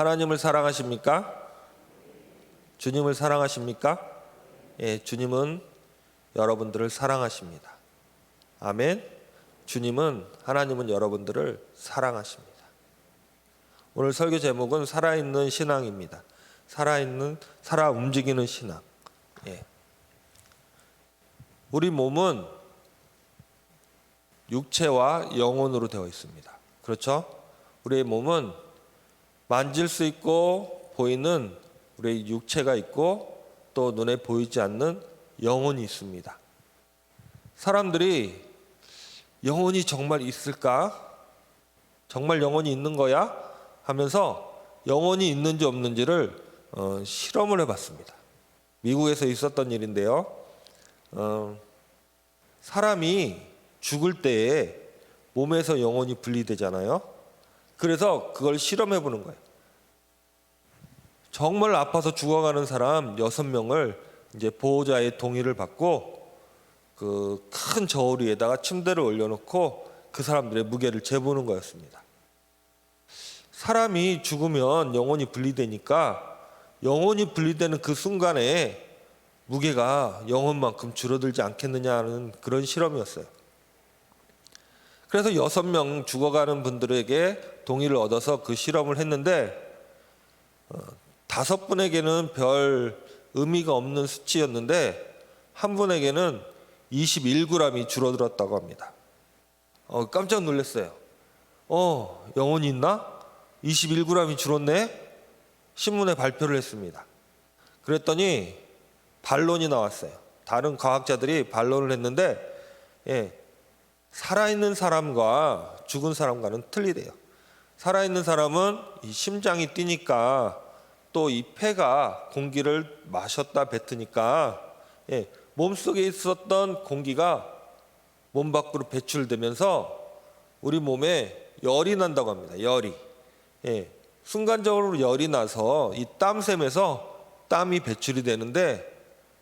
하나님을 사랑하십니까? 주님을 사랑하십니까? 예, 주님은 여러분들을 사랑하십니다. 아멘. 주님은 하나님은 여러분들을 사랑하십니다. 오늘 설교 제목은 살아있는 신앙입니다. 살아있는 살아 움직이는 신앙. 예. 우리 몸은 육체와 영혼으로 되어 있습니다. 그렇죠? 우리의 몸은 만질 수 있고 보이는 우리의 육체가 있고 또 눈에 보이지 않는 영혼이 있습니다. 사람들이 영혼이 정말 있을까? 정말 영혼이 있는 거야? 하면서 영혼이 있는지 없는지를 어, 실험을 해봤습니다. 미국에서 있었던 일인데요. 어, 사람이 죽을 때에 몸에서 영혼이 분리되잖아요. 그래서 그걸 실험해 보는 거예요. 정말 아파서 죽어가는 사람 여섯 명을 이제 보호자의 동의를 받고 그 큰 저울 위에다가 침대를 올려놓고 그 사람들의 무게를 재보는 거였습니다. 사람이 죽으면 영혼이 분리되니까 영혼이 분리되는 그 순간에 무게가 영혼만큼 줄어들지 않겠느냐는 그런 실험이었어요. 그래서 여섯 명 죽어가는 분들에게 동의를 얻어서 그 실험을 했는데 어, 다섯 분에게는 별 의미가 없는 수치였는데 한 분에게는 21g이 줄어들었다고 합니다. 어, 깜짝 놀랐어요. 어, 영혼이 있나? 21g이 줄었네? 신문에 발표를 했습니다. 그랬더니 반론이 나왔어요. 다른 과학자들이 반론을 했는데, 예, 살아있는 사람과 죽은 사람과는 틀리대요. 살아있는 사람은 이 심장이 뛰니까 또 이 폐가 공기를 마셨다 뱉으니까 예, 몸속에 있었던 공기가 몸 밖으로 배출되면서 우리 몸에 열이 난다고 합니다. 열이. 예, 순간적으로 열이 나서 이 땀샘에서 땀이 배출이 되는데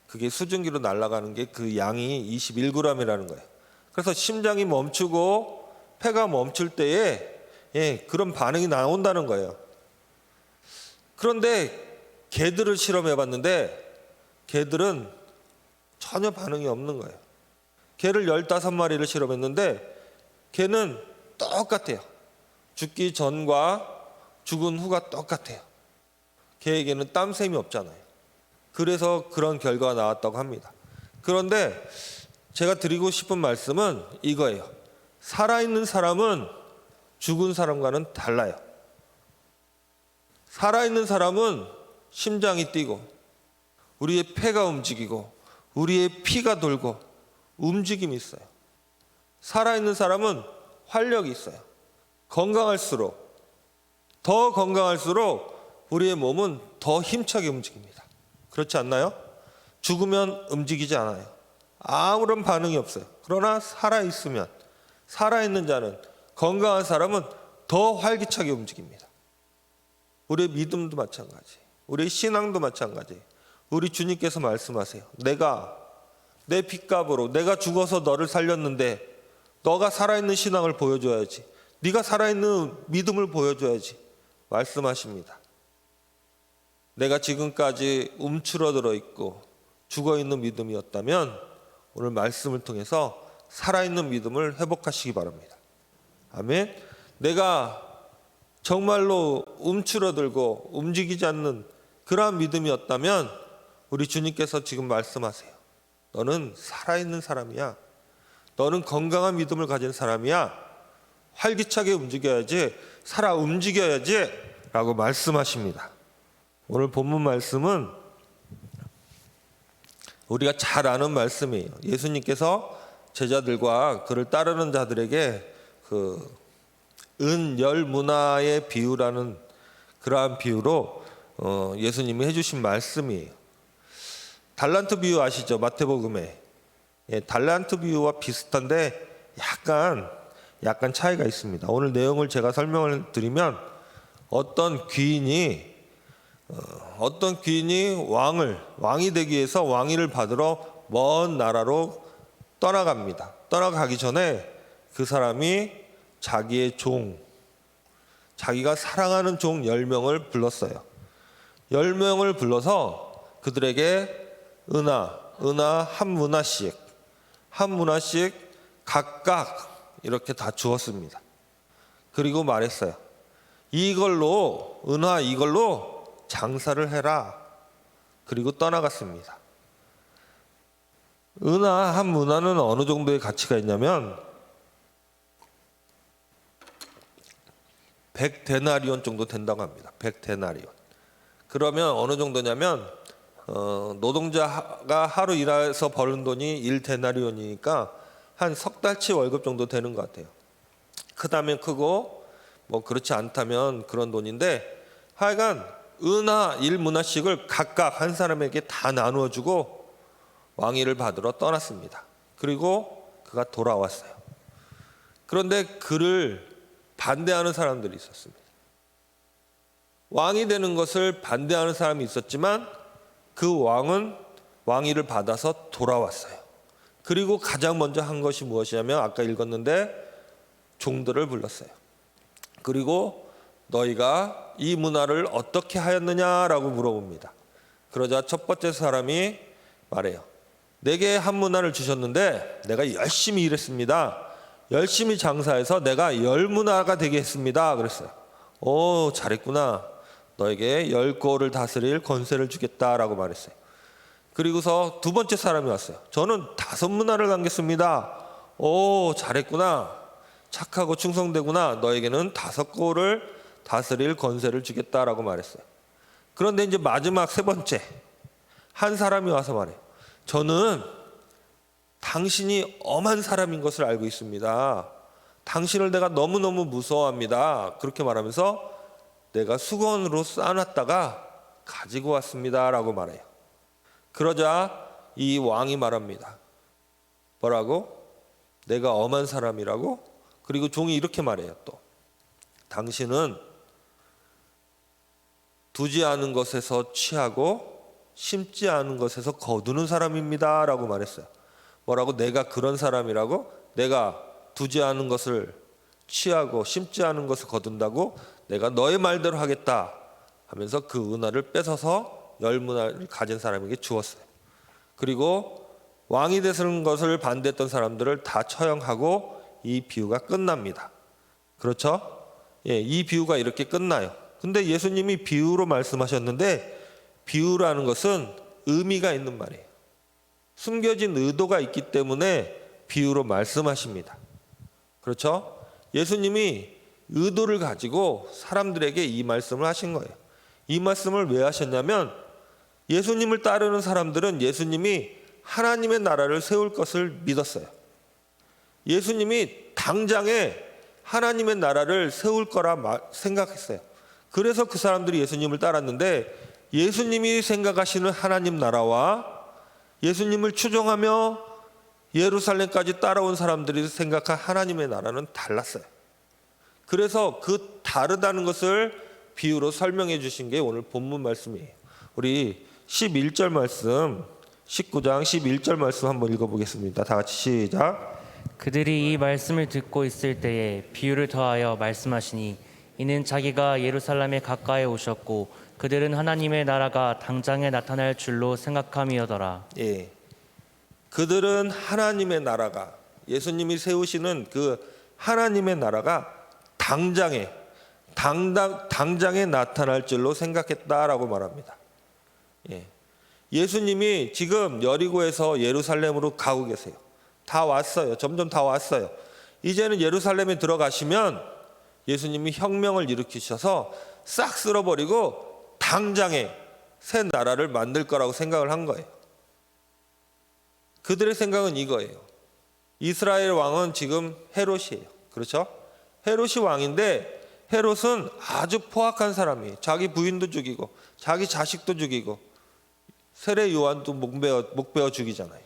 그게 수증기로 날아가는 게 그 양이 21g이라는 거예요. 그래서 심장이 멈추고 폐가 멈출 때에 예, 그런 반응이 나온다는 거예요. 그런데 개들을 실험해 봤는데 개들은 전혀 반응이 없는 거예요. 개를 15마리를 실험했는데 개는 똑같아요. 죽기 전과 죽은 후가 똑같아요. 개에게는 땀샘이 없잖아요. 그래서 그런 결과가 나왔다고 합니다. 그런데 제가 드리고 싶은 말씀은 이거예요. 살아있는 사람은 죽은 사람과는 달라요. 살아있는 사람은 심장이 뛰고, 우리의 폐가 움직이고, 우리의 피가 돌고, 움직임이 있어요. 살아있는 사람은 활력이 있어요. 건강할수록, 더 건강할수록 우리의 몸은 더 힘차게 움직입니다. 그렇지 않나요? 죽으면 움직이지 않아요. 아무런 반응이 없어요. 그러나 살아있으면, 살아있는 자는, 건강한 사람은 더 활기차게 움직입니다. 우리의 믿음도 마찬가지, 우리의 신앙도 마찬가지. 우리 주님께서 말씀하세요. 내가 내 핏값으로 내가 죽어서 너를 살렸는데 너가 살아있는 신앙을 보여줘야지. 네가 살아있는 믿음을 보여줘야지. 말씀하십니다. 내가 지금까지 움츠러들어 있고 죽어 있는 믿음이었다면 오늘 말씀을 통해서 살아있는 믿음을 회복하시기 바랍니다. 아멘. 내가 정말로 움츠러들고 움직이지 않는 그러한 믿음이었다면 우리 주님께서 지금 말씀하세요. 너는 살아있는 사람이야. 너는 건강한 믿음을 가진 사람이야. 활기차게 움직여야지, 살아 움직여야지 라고 말씀하십니다. 오늘 본문 말씀은 우리가 잘 아는 말씀이에요. 예수님께서 제자들과 그를 따르는 자들에게 그 은 열 문화의 비유라는 그러한 비유로 어, 예수님이 해주신 말씀이에요. 달란트 비유 아시죠? 마태복음에 예, 달란트 비유와 비슷한데 약간 약간 차이가 있습니다. 오늘 내용을 제가 설명을 드리면 어떤 귀인이 어, 떤 귀인이 왕을 왕이 되기 위해서 왕위를 받으러 먼 나라로 떠나갑니다. 떠나가기 전에 그 사람이 자기의 종, 자기가 사랑하는 종 10명을 불렀어요. 10명을 불러서 그들에게 은하, 은하 한 문화씩, 한 문화씩 각각 이렇게 다 주었습니다. 그리고 말했어요. 이걸로, 은하 이걸로 장사를 해라. 그리고 떠나갔습니다. 은하 한 문화는 어느 정도의 가치가 있냐면 100데나리온 정도 된다고 합니다. 100데나리온. 그러면 어느 정도냐면 어, 노동자가 하루 일해서 버는 돈이 1데나리온이니까 한 석 달치 월급 정도 되는 것 같아요. 크다면 크고 뭐 그렇지 않다면 그런 돈인데 하여간 은하 1문화씩을 각각 한 사람에게 다 나누어 주고 왕위를 받으러 떠났습니다. 그리고 그가 돌아왔어요. 그런데 그를 반대하는 사람들이 있었습니다. 왕이 되는 것을 반대하는 사람이 있었지만 그 왕은 왕위를 받아서 돌아왔어요. 그리고 가장 먼저 한 것이 무엇이냐면 아까 읽었는데 종들을 불렀어요. 그리고 너희가 이 문화를 어떻게 하였느냐라고 물어봅니다. 그러자 첫 번째 사람이 말해요. 내게 한 문화를 주셨는데 내가 열심히 일했습니다. 열심히 장사해서 내가 열 문화가 되게 했습니다. 그랬어요. 오, 잘했구나. 너에게 열 고를 다스릴 권세를 주겠다라고 말했어요. 그리고서 두 번째 사람이 왔어요. 저는 다섯 문화를 남겼습니다. 오, 잘했구나. 착하고 충성되구나. 너에게는 다섯 고를 다스릴 권세를 주겠다라고 말했어요. 그런데 이제 마지막 세 번째 한 사람이 와서 말해요. 저는 당신이 엄한 사람인 것을 알고 있습니다. 당신을 내가 너무너무 무서워합니다. 그렇게 말하면서 내가 수건으로 쌓아놨다가 가지고 왔습니다. 라고 말해요. 그러자 이 왕이 말합니다. 뭐라고? 내가 엄한 사람이라고? 그리고 종이 이렇게 말해요. 또 당신은 두지 않은 것에서 취하고 심지 않은 것에서 거두는 사람입니다. 라고 말했어요. 뭐라고? 내가 그런 사람이라고? 내가 두지 않은 것을 취하고 심지 않은 것을 거둔다고? 내가 너의 말대로 하겠다 하면서 그 은하를 뺏어서 열 문화를 가진 사람에게 주었어요. 그리고 왕이 되는 것을 반대했던 사람들을 다 처형하고 이 비유가 끝납니다. 그렇죠? 예, 이 비유가 이렇게 끝나요. 근데 예수님이 비유로 말씀하셨는데 비유라는 것은 의미가 있는 말이에요. 숨겨진 의도가 있기 때문에 비유로 말씀하십니다. 그렇죠? 예수님이 의도를 가지고 사람들에게 이 말씀을 하신 거예요. 이 말씀을 왜 하셨냐면 예수님을 따르는 사람들은 예수님이 하나님의 나라를 세울 것을 믿었어요. 예수님이 당장에 하나님의 나라를 세울 거라 마- 생각했어요. 그래서 그 사람들이 예수님을 따랐는데 예수님이 생각하시는 하나님 나라와 예수님을 추종하며 예루살렘까지 따라온 사람들이 생각한 하나님의 나라는 달랐어요. 그래서 그 다르다는 것을 비유로 설명해 주신 게 오늘 본문 말씀이에요. 우리 11절 말씀, 19장 11절 말씀 한번 읽어보겠습니다. 다 같이 시작. 그들이 이 말씀을 듣고 있을 때에 비유를 더하여 말씀하시니 이는 자기가 예루살렘에 가까이 오셨고 그들은 하나님의 나라가 당장에 나타날 줄로 생각함이더라. 예. 그들은 하나님의 나라가 예수님이 세우시는 그 하나님의 나라가 당장에 당당 당장에 나타날 줄로 생각했다라고 말합니다. 예. 예수님이 지금 여리고에서 예루살렘으로 가고 계세요. 다 왔어요. 점점 다 왔어요. 이제는 예루살렘에 들어가시면 예수님이 혁명을 일으키셔서 싹 쓸어버리고 당장에 새 나라를 만들 거라고 생각을 한 거예요. 그들의 생각은 이거예요. 이스라엘 왕은 지금 헤롯이에요. 그렇죠? 헤롯이 왕인데 헤롯은 아주 포악한 사람이에요. 자기 부인도 죽이고 자기 자식도 죽이고 세례 요한도 목베어 목베어 죽이잖아요.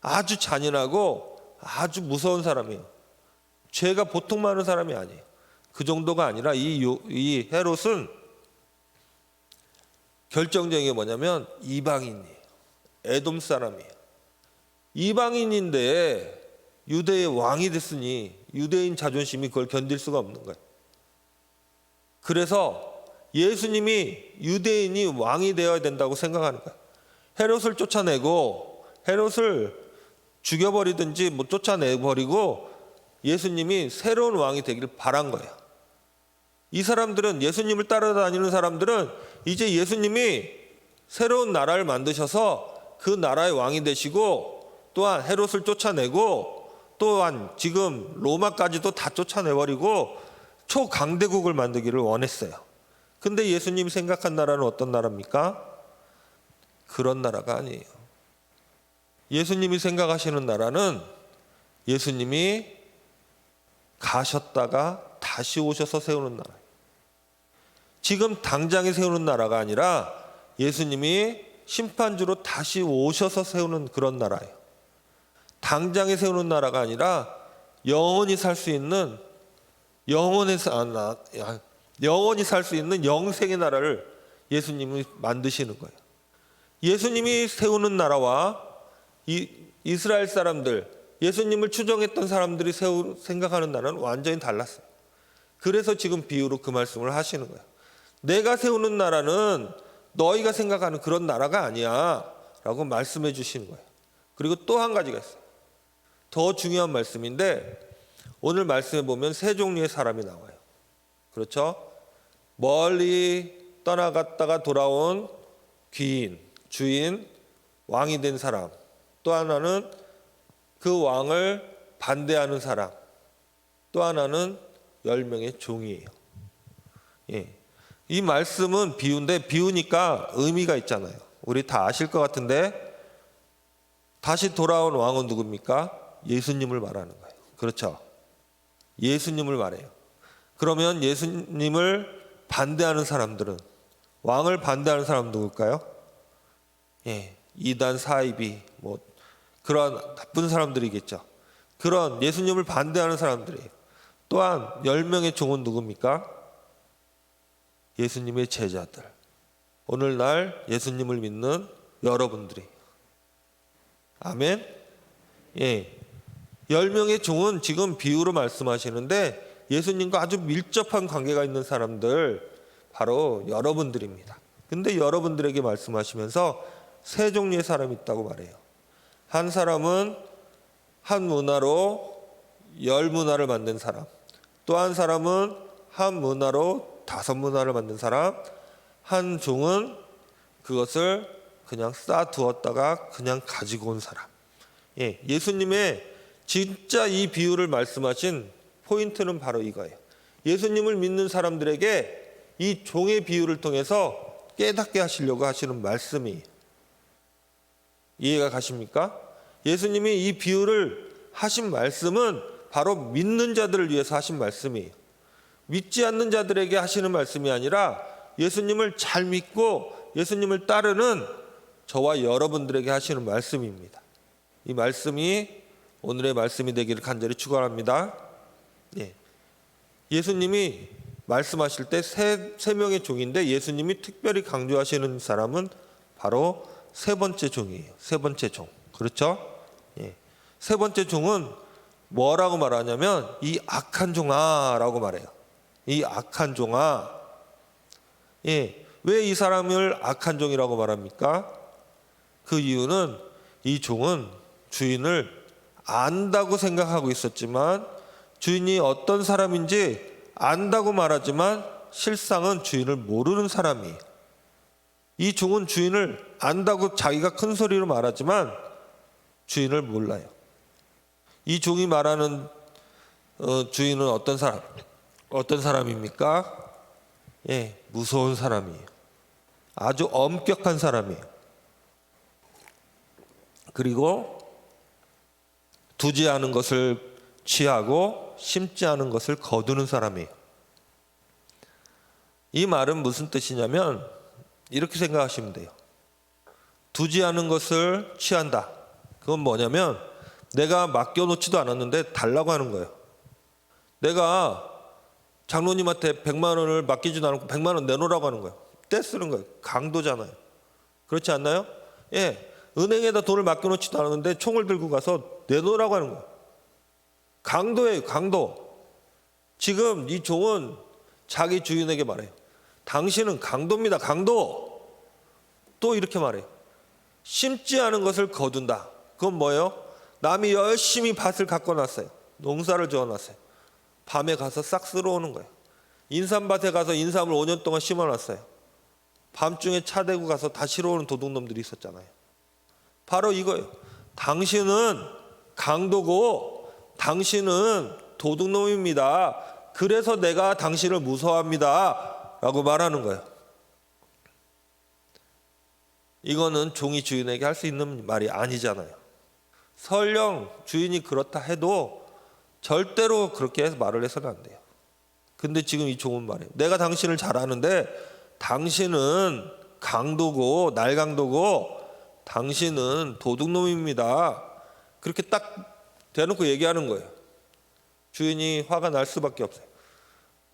아주 잔인하고 아주 무서운 사람이에요. 죄가 보통 많은 사람이 아니에요. 그 정도가 아니라 이, 요- 이 헤롯은 결정적인 게 뭐냐면 이방인이에요. 에돔 사람이에요. 이방인인데 유대의 왕이 됐으니 유대인 자존심이 그걸 견딜 수가 없는 거예요. 그래서 예수님이 유대인이 왕이 되어야 된다고 생각하는 거예요. 헤롯을 쫓아내고 헤롯을 죽여버리든지 뭐 쫓아내버리고 예수님이 새로운 왕이 되기를 바란 거예요. 이 사람들은 예수님을 따라다니는 사람들은 이제 예수님이 새로운 나라를 만드셔서 그 나라의 왕이 되시고 또한 헤롯을 쫓아내고 또한 지금 로마까지도 다 쫓아내버리고 초강대국을 만들기를 원했어요. 근데 예수님이 생각한 나라는 어떤 나라입니까? 그런 나라가 아니에요. 예수님이 생각하시는 나라는 예수님이 가셨다가 다시 오셔서 세우는 나라. 지금 당장에 세우는 나라가 아니라 예수님이 심판주로 다시 오셔서 세우는 그런 나라예요. 당장에 세우는 나라가 아니라 영원히 살 수 있는 영원히 사- 아, 나- 야, 영원히 살 수 있는 영생의 나라를 예수님이 만드시는 거예요. 예수님이 세우는 나라와 이, 이스라엘 사람들, 예수님을 추종했던 사람들이 세우, 생각하는 나라는 완전히 달랐어요. 그래서 지금 비유로 그 말씀을 하시는 거예요. 내가 세우는 나라는 너희가 생각하는 그런 나라가 아니야. 라고 말씀해 주시는 거예요. 그리고 또 한 가지가 있어요. 더 중요한 말씀인데 오늘 말씀해 보면 세 종류의 사람이 나와요. 그렇죠? 멀리 떠나갔다가 돌아온 귀인, 주인, 왕이 된 사람. 또 하나는 그 왕을 반대하는 사람. 또 하나는 열 명의 종이에요. 예. 이 말씀은 비유인데 비유니까 의미가 있잖아요. 우리 다 아실 것 같은데 다시 돌아온 왕은 누굽니까? 예수님을 말하는 거예요. 그렇죠? 예수님을 말해요. 그러면 예수님을 반대하는 사람들은 왕을 반대하는 사람 누굴까요? 예, 이단 사이비 뭐 그런 나쁜 사람들이겠죠. 그런 예수님을 반대하는 사람들이에요. 또한 열 명의 종은 누굽니까? 예수님의 제자들. 오늘날 예수님을 믿는 여러분들이. 아멘. 예. 열 명의 종은 지금 비유로 말씀하시는데 예수님과 아주 밀접한 관계가 있는 사람들 바로 여러분들입니다. 근데 여러분들에게 말씀하시면서 세 종류의 사람이 있다고 말해요. 한 사람은 한 문화로 열 문화를 만든 사람. 또 한 사람은 한 문화로 다섯 문화를 만든 사람. 한 종은 그것을 그냥 쌓아두었다가 그냥 가지고 온 사람. 예, 예수님의 진짜 이 비유를 말씀하신 포인트는 바로 이거예요. 예수님을 믿는 사람들에게 이 종의 비유를 통해서 깨닫게 하시려고 하시는 말씀이 이해가 가십니까? 예수님이 이 비유를 하신 말씀은 바로 믿는 자들을 위해서 하신 말씀이에요. 믿지 않는 자들에게 하시는 말씀이 아니라 예수님을 잘 믿고 예수님을 따르는 저와 여러분들에게 하시는 말씀입니다. 이 말씀이 오늘의 말씀이 되기를 간절히 축원합니다. 예. 예수님이 말씀하실 때 세 세 명의 종인데 예수님이 특별히 강조하시는 사람은 바로 세 번째 종이에요. 세 번째 종. 그렇죠? 예. 세 번째 종은 뭐라고 말하냐면 이 악한 종아라고 말해요. 이 악한 종아. 예. 왜 이 사람을 악한 종이라고 말합니까? 그 이유는 이 종은 주인을 안다고 생각하고 있었지만 주인이 어떤 사람인지 안다고 말하지만 실상은 주인을 모르는 사람이에요. 이 종은 주인을 안다고 자기가 큰 소리로 말하지만 주인을 몰라요. 이 종이 말하는 어, 주인은 어떤 사람? 어떤 사람입니까? 예, 무서운 사람이에요. 아주 엄격한 사람이에요. 그리고 두지 않은 것을 취하고 심지 않은 것을 거두는 사람이에요. 이 말은 무슨 뜻이냐면 이렇게 생각하시면 돼요. 두지 않은 것을 취한다. 그건 뭐냐면 내가 맡겨놓지도 않았는데 달라고 하는 거예요. 내가 장로님한테 100만 원을 맡기지도 않고 100만 원 내놓으라고 하는 거예요. 떼쓰는 거예요. 강도잖아요. 그렇지 않나요? 예. 은행에다 돈을 맡겨놓지도 않았는데 총을 들고 가서 내놓으라고 하는 거예요. 강도예요, 강도. 지금 이 종은 자기 주인에게 말해요. 당신은 강도입니다. 강도. 또 이렇게 말해요. 심지 않은 것을 거둔다. 그건 뭐예요? 남이 열심히 밭을 갖고 놨어요. 농사를 지어 놨어요. 밤에 가서 싹 쓸어오는 거예요. 인삼밭에 가서 인삼을 5년 동안 심어 놨어요. 밤중에 차 대고 가서 다 실어오는 도둑놈들이 있었잖아요. 바로 이거예요. 당신은 강도고 당신은 도둑놈입니다. 그래서 내가 당신을 무서워합니다. 라고 말하는 거예요. 이거는 종이 주인에게 할 수 있는 말이 아니잖아요. 설령 주인이 그렇다 해도 절대로 그렇게 해서 말을 해서는 안 돼요. 근데 지금 이 종은 말해요. 내가 당신을 잘 아는데 당신은 강도고 날강도고 당신은 도둑놈입니다. 그렇게 딱 대놓고 얘기하는 거예요. 주인이 화가 날 수밖에 없어요.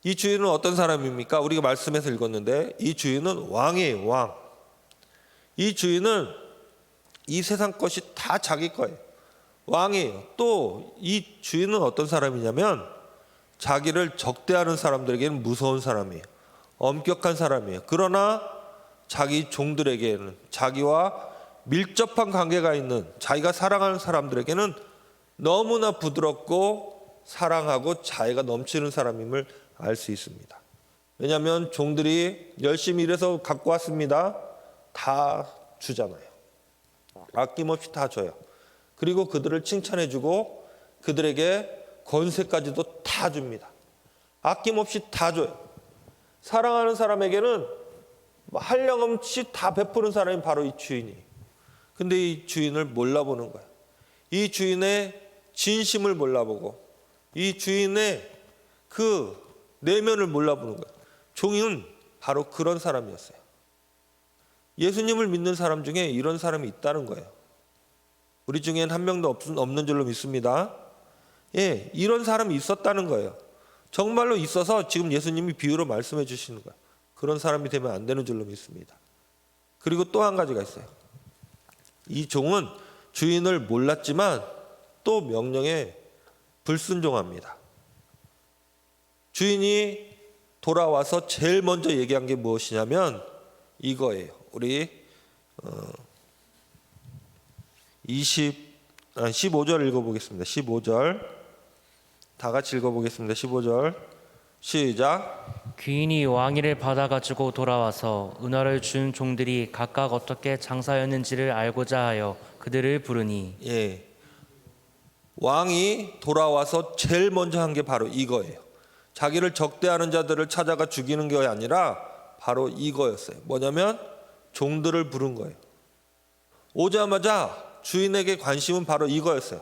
이 주인은 어떤 사람입니까? 우리가 말씀에서 읽었는데 이 주인은 왕이에요, 왕. 이 주인은 이 세상 것이 다 자기 거예요. 왕이에요. 또 이 주인은 어떤 사람이냐면 자기를 적대하는 사람들에게는 무서운 사람이에요. 엄격한 사람이에요. 그러나 자기 종들에게는 자기와 밀접한 관계가 있는 자기가 사랑하는 사람들에게는 너무나 부드럽고 사랑하고 자애가 넘치는 사람임을 알 수 있습니다. 왜냐하면 종들이 열심히 일해서 갖고 왔습니다. 다 주잖아요. 아낌없이 다 줘요. 그리고 그들을 칭찬해주고 그들에게 권세까지도 다 줍니다. 아낌없이 다 줘요. 사랑하는 사람에게는 뭐 한량없이 다 베푸는 사람이 바로 이 주인이에요. 근데 이 주인을 몰라보는 거예요. 이 주인의 진심을 몰라보고 이 주인의 그 내면을 몰라보는 거예요. 종이는 바로 그런 사람이었어요. 예수님을 믿는 사람 중에 이런 사람이 있다는 거예요. 우리 중엔 한 명도 없- 없는 줄로 믿습니다. 예, 이런 사람이 있었다는 거예요. 정말로 있어서 지금 예수님이 비유로 말씀해 주시는 거예요. 그런 사람이 되면 안 되는 줄로 믿습니다. 그리고 또 한 가지가 있어요. 이 종은 주인을 몰랐지만 또 명령에 불순종합니다. 주인이 돌아와서 제일 먼저 얘기한 게 무엇이냐면 이거예요. 우리 어 20, 아, 15절 읽어보겠습니다. 15절 다 같이 읽어보겠습니다. 15절 시작. 귀인이 왕위를 받아가지고 돌아와서 은화를 준 종들이 각각 어떻게 장사였는지를 알고자 하여 그들을 부르니 예. 왕이 돌아와서 제일 먼저 한 게 바로 이거예요. 자기를 적대하는 자들을 찾아가 죽이는 게 아니라 바로 이거였어요. 뭐냐면 종들을 부른 거예요. 오자마자 주인에게 관심은 바로 이거였어요.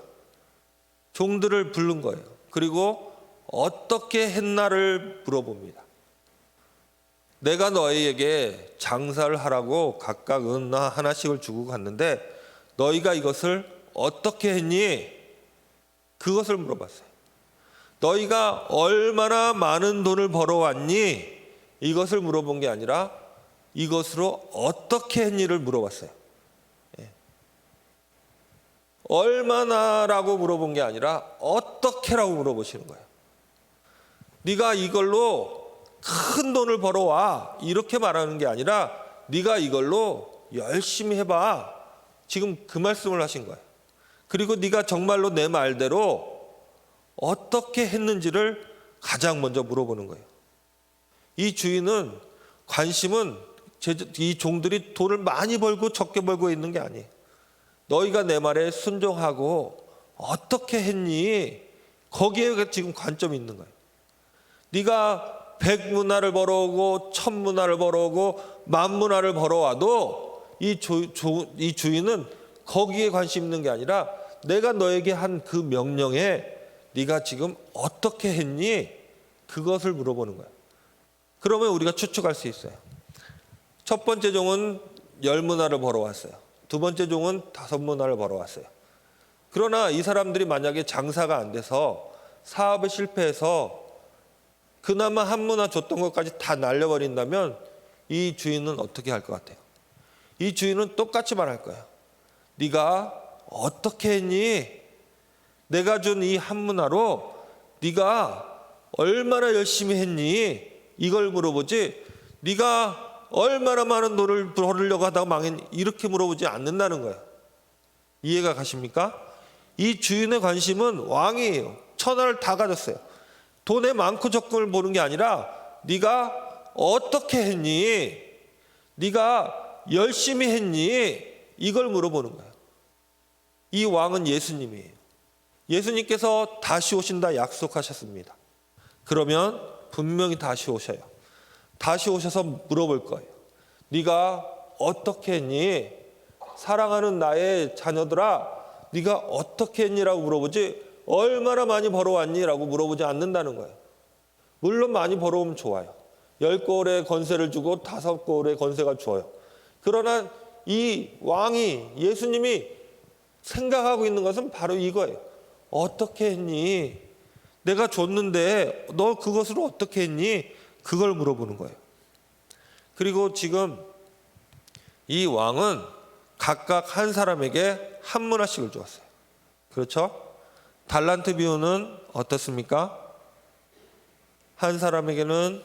종들을 부른 거예요. 그리고 어떻게 했나를 물어봅니다. 내가 너희에게 장사를 하라고 각각 은나 하나씩을 주고 갔는데 너희가 이것을 어떻게 했니? 그것을 물어봤어요. 너희가 얼마나 많은 돈을 벌어왔니? 이것을 물어본 게 아니라 이것으로 어떻게 했니를 물어봤어요. 예. 얼마나라고 물어본 게 아니라 어떻게라고 물어보시는 거예요. 네가 이걸로 큰 돈을 벌어와 이렇게 말하는 게 아니라 네가 이걸로 열심히 해봐 지금 그 말씀을 하신 거예요. 그리고 네가 정말로 내 말대로 어떻게 했는지를 가장 먼저 물어보는 거예요. 이 주인은 관심은 제- 이 종들이 돈을 많이 벌고 적게 벌고 있는 게 아니에요. 너희가 내 말에 순종하고 어떻게 했니? 거기에 지금 관점이 있는 거예요. 네가 백 문화를 벌어오고 천 문화를 벌어오고 만 문화를 벌어와도 이, 조, 조- 이 주인은 거기에 관심 있는 게 아니라 내가 너에게 한 그 명령에 네가 지금 어떻게 했니? 그것을 물어보는 거예요. 그러면 우리가 추측할 수 있어요. 첫 번째 종은 열 문화를 벌어왔어요. 두 번째 종은 다섯 문화를 벌어왔어요. 그러나 이 사람들이 만약에 장사가 안 돼서 사업에 실패해서 그나마 한 문화 줬던 것까지 다 날려버린다면 이 주인은 어떻게 할 것 같아요? 이 주인은 똑같이 말할 거예요. 네가 어떻게 했니? 내가 준 이 한 문화로 네가 얼마나 열심히 했니? 이걸 물어보지 네가 얼마나 많은 돈을 벌으려고 하다가 망했니 이렇게 물어보지 않는다는 거예요. 이해가 가십니까? 이 주인의 관심은 왕이에요. 천하를 다 가졌어요. 돈에 많고 적금을 보는 게 아니라 네가 어떻게 했니? 네가 열심히 했니? 이걸 물어보는 거예요. 이 왕은 예수님이에요. 예수님께서 다시 오신다 약속하셨습니다. 그러면 분명히 다시 오셔요. 다시 오셔서 물어볼 거예요. 네가 어떻게 했니? 사랑하는 나의 자녀들아, 네가 어떻게 했니라고 물어보지 얼마나 많이 벌어왔니라고 물어보지 않는다는 거예요. 물론 많이 벌어오면 좋아요. 열 골의 건세를 주고 다섯 골의 건세가 좋아요. 그러나 이 왕이 예수님이 생각하고 있는 것은 바로 이거예요. 어떻게 했니? 내가 줬는데 너 그것을 어떻게 했니? 그걸 물어보는 거예요. 그리고 지금 이 왕은 각각 한 사람에게 한 문화씩을 주었어요. 그렇죠? 달란트 비유는 어떻습니까? 한 사람에게는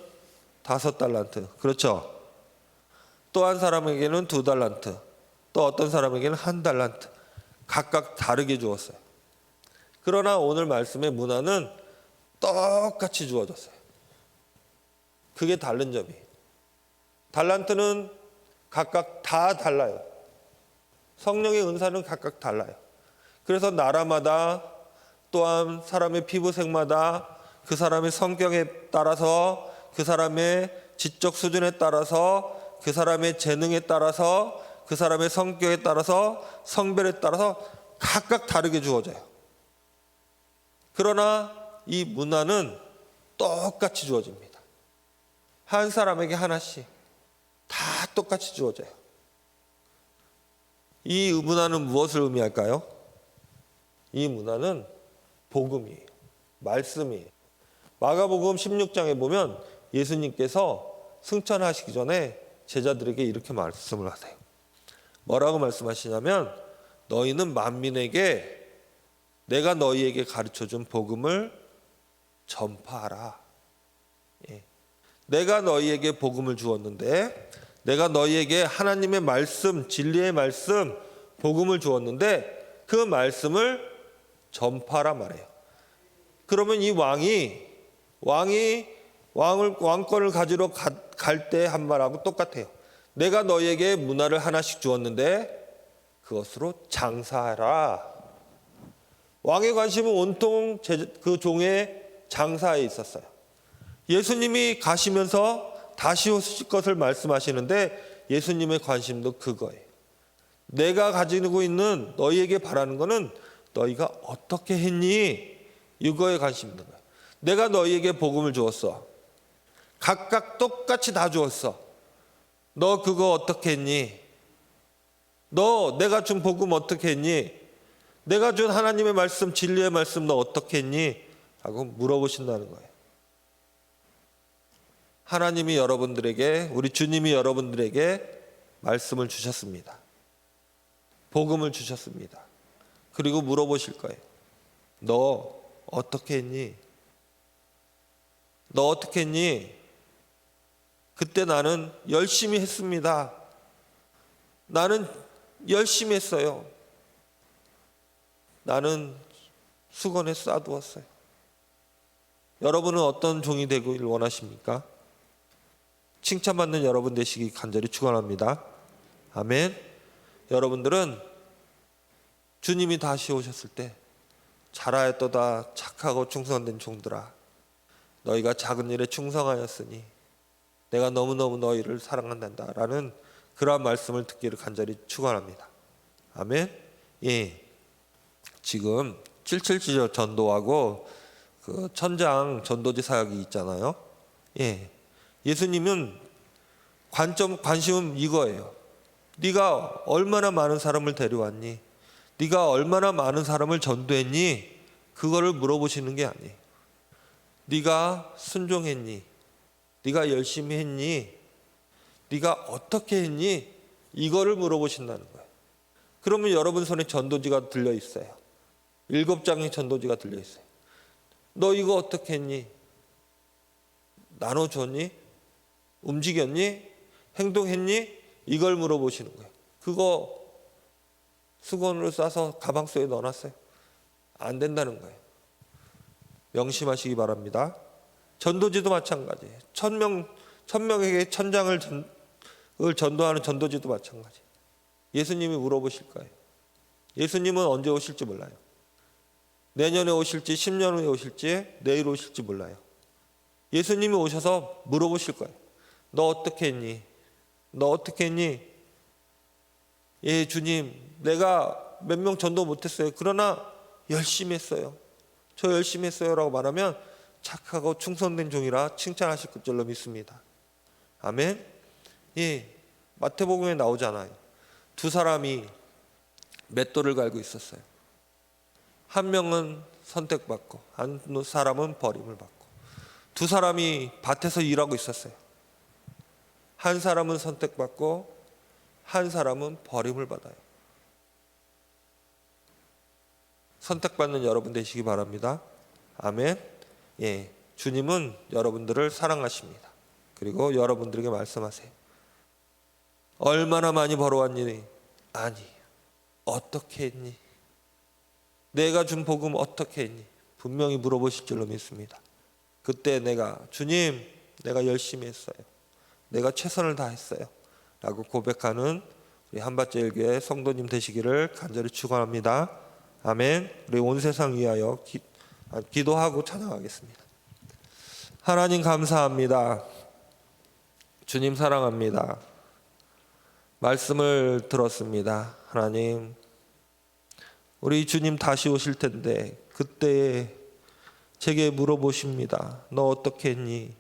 다섯 달란트. 그렇죠? 또 한 사람에게는 두 달란트. 또 어떤 사람에게는 한 달란트. 각각 다르게 주었어요. 그러나 오늘 말씀의 문화는 똑같이 주어졌어요. 그게 다른 점이에요. 달란트는 각각 다 달라요. 성령의 은사는 각각 달라요. 그래서 나라마다 또한 사람의 피부색마다 그 사람의 성격에 따라서 그 사람의 지적 수준에 따라서 그 사람의 재능에 따라서 그 사람의 성격에 따라서 성별에 따라서 각각 다르게 주어져요. 그러나 이 문화는 똑같이 주어집니다. 한 사람에게 하나씩 다 똑같이 주어져요. 이 문화는 무엇을 의미할까요? 이 문화는 복음이에요. 말씀이에요. 마가복음 16장에 보면 예수님께서 승천하시기 전에 제자들에게 이렇게 말씀을 하세요. 뭐라고 말씀하시냐면 너희는 만민에게 내가 너희에게 가르쳐 준 복음을 전파하라. 예. 내가 너희에게 복음을 주었는데 내가 너희에게 하나님의 말씀, 진리의 말씀, 복음을 주었는데 그 말씀을 전파라 말해요. 그러면 이 왕이 왕이 왕을 왕권을 가지러 갈 때 한 말하고 똑같아요. 내가 너희에게 문화를 하나씩 주었는데 그것으로 장사하라. 왕의 관심은 온통 제- 그 종의 장사에 있었어요. 예수님이 가시면서 다시 오실 것을 말씀하시는데 예수님의 관심도 그거예요. 내가 가지고 있는 너희에게 바라는 거는 너희가 어떻게 했니? 이거에 관심 있는 거야. 내가 너희에게 복음을 주었어. 각각 똑같이 다 주었어. 너 그거 어떻게 했니? 너 내가 준 복음 어떻게 했니? 내가 준 하나님의 말씀, 진리의 말씀 너 어떻게 했니? 하고 물어보신다는 거예요. 하나님이 여러분들에게, 우리 주님이 여러분들에게 말씀을 주셨습니다. 복음을 주셨습니다. 그리고 물어보실 거예요. 너 어떻게 했니? 너 어떻게 했니? 그때 나는 열심히 했습니다. 나는 열심히 했어요. 나는 수건에 싸두었어요. 여러분은 어떤 종이 되기를 원하십니까? 칭찬받는 여러분 되시기 간절히 축원합니다. 아멘. 여러분들은 주님이 다시 오셨을 때 잘하였도다 착하고 충성된 종들아 너희가 작은 일에 충성하였으니 내가 너무너무 너희를 사랑한단다라는 그러한 말씀을 듣기를 간절히 축원합니다. 아멘. 예. 지금 77지조 전도하고 그 천장 전도지 사역이 있잖아요. 예. 예수님은 관점 관심은 이거예요. 네가 얼마나 많은 사람을 데려왔니? 네가 얼마나 많은 사람을 전도했니? 그거를 물어보시는 게 아니에요. 네가 순종했니? 네가 열심히 했니? 네가 어떻게 했니? 이거를 물어보신다는 거예요. 그러면 여러분 손에 전도지가 들려 있어요. 일곱 장의 전도지가 들려 있어요. 너 이거 어떻게 했니? 나눠줬니? 움직였니? 행동했니? 이걸 물어보시는 거예요. 그거 수건으로 싸서 가방 속에 넣어놨어요. 안 된다는 거예요. 명심하시기 바랍니다. 전도지도 마찬가지예요. 천명 천명에게 천장을 전, 을 전도하는 전도지도 마찬가지. 예수님이 물어보실 거예요. 예수님은 언제 오실지 몰라요. 내년에 오실지 10년 후에 오실지 내일 오실지 몰라요. 예수님이 오셔서 물어보실 거예요. 너 어떻게 했니? 너 어떻게 했니? 예, 주님, 내가 몇 명 전도 못했어요. 그러나 열심히 했어요. 저 열심히 했어요 라고 말하면 착하고 충성된 종이라 칭찬하실 줄로 믿습니다. 아멘. 예, 마태복음에 나오잖아요. 두 사람이 맷돌을 갈고 있었어요. 한 명은 선택받고 한 사람은 버림을 받고 두 사람이 밭에서 일하고 있었어요. 한 사람은 선택받고 한 사람은 버림을 받아요. 선택받는 여러분 되시기 바랍니다. 아멘. 예. 주님은 여러분들을 사랑하십니다. 그리고 여러분들에게 말씀하세요. 얼마나 많이 벌어왔니? 아니. 어떻게 했니? 내가 준 복음 어떻게 했니? 분명히 물어보실 줄로 믿습니다. 그때 내가 주님, 내가 열심히 했어요. 내가 최선을 다했어요. 라고 고백하는 우리 한밭제일교회 성도님 되시기를 간절히 축원합니다. 아멘. 우리 온 세상 위하여 기, 아, 기도하고 찬양하겠습니다. 하나님 감사합니다. 주님 사랑합니다. 말씀을 들었습니다. 하나님, 우리 주님 다시 오실 텐데 그때 제게 물어보십니다. 너 어떻게 했니?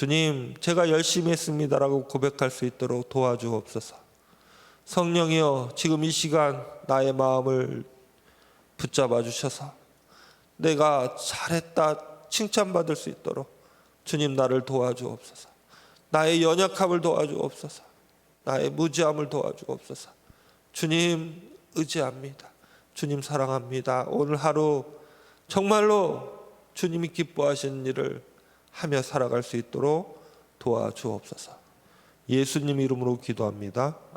주님, 제가 열심히 했습니다라고 고백할 수 있도록 도와주옵소서. 성령이여, 지금 이 시간 나의 마음을 붙잡아 주셔서 내가 잘했다 칭찬받을 수 있도록 주님 나를 도와주옵소서. 나의 연약함을 도와주옵소서. 나의 무지함을 도와주옵소서. 주님 의지합니다. 주님 사랑합니다. 오늘 하루 정말로 주님이 기뻐하시는 일을 하며 살아갈 수 있도록 도와주옵소서. 예수님 이름으로 기도합니다.